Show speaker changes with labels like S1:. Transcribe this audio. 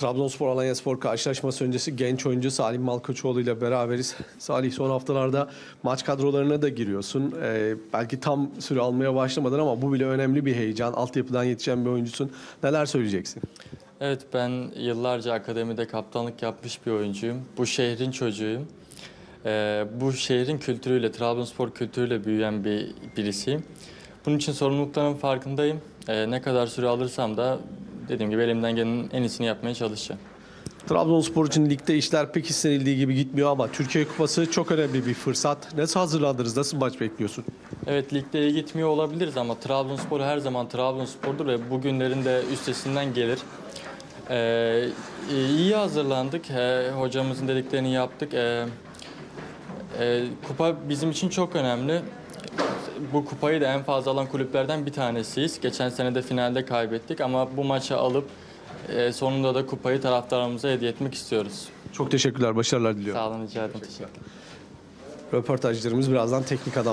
S1: Trabzonspor Alanya Spor karşılaşması öncesi genç oyuncu Salim Malkoçoğlu ile beraberiz. Salih son haftalarda maç kadrolarına da giriyorsun. Ee, belki tam süre almaya başlamadın ama bu bile önemli bir heyecan. Altyapıdan yetişen bir oyuncusun. Neler söyleyeceksin?
S2: Evet ben yıllarca akademide kaptanlık yapmış bir oyuncuyum. Bu şehrin çocuğuyum. Ee, bu şehrin kültürüyle, Trabzonspor kültürüyle büyüyen bir birisiyim. Bunun için sorumlulukların farkındayım. Ee, ne kadar süre alırsam da dediğim gibi elimden gelenin en iyisini yapmaya çalışacağım.
S1: Trabzonspor için ligde işler pek istenildiği gibi gitmiyor ama Türkiye Kupası çok önemli bir fırsat. Nasıl hazırlandınız? Nasıl maç bekliyorsun?
S2: Evet ligde iyi gitmiyor olabiliriz ama Trabzonspor her zaman Trabzonspor'dur ve bugünlerin de üstesinden gelir. Ee, iyi hazırlandık. Ee, hocamızın dediklerini yaptık. Ee, e, kupa bizim için çok önemli. Bu kupayı da en fazla alan kulüplerden bir tanesiyiz. Geçen sene de finalde kaybettik ama bu maçı alıp e, sonunda da kupayı taraftarımıza hediye etmek istiyoruz.
S1: Çok teşekkürler, başarılar diliyorum.
S2: Sağ olun rica ederim. Teşekkür
S1: Röportajlarımız birazdan teknik adam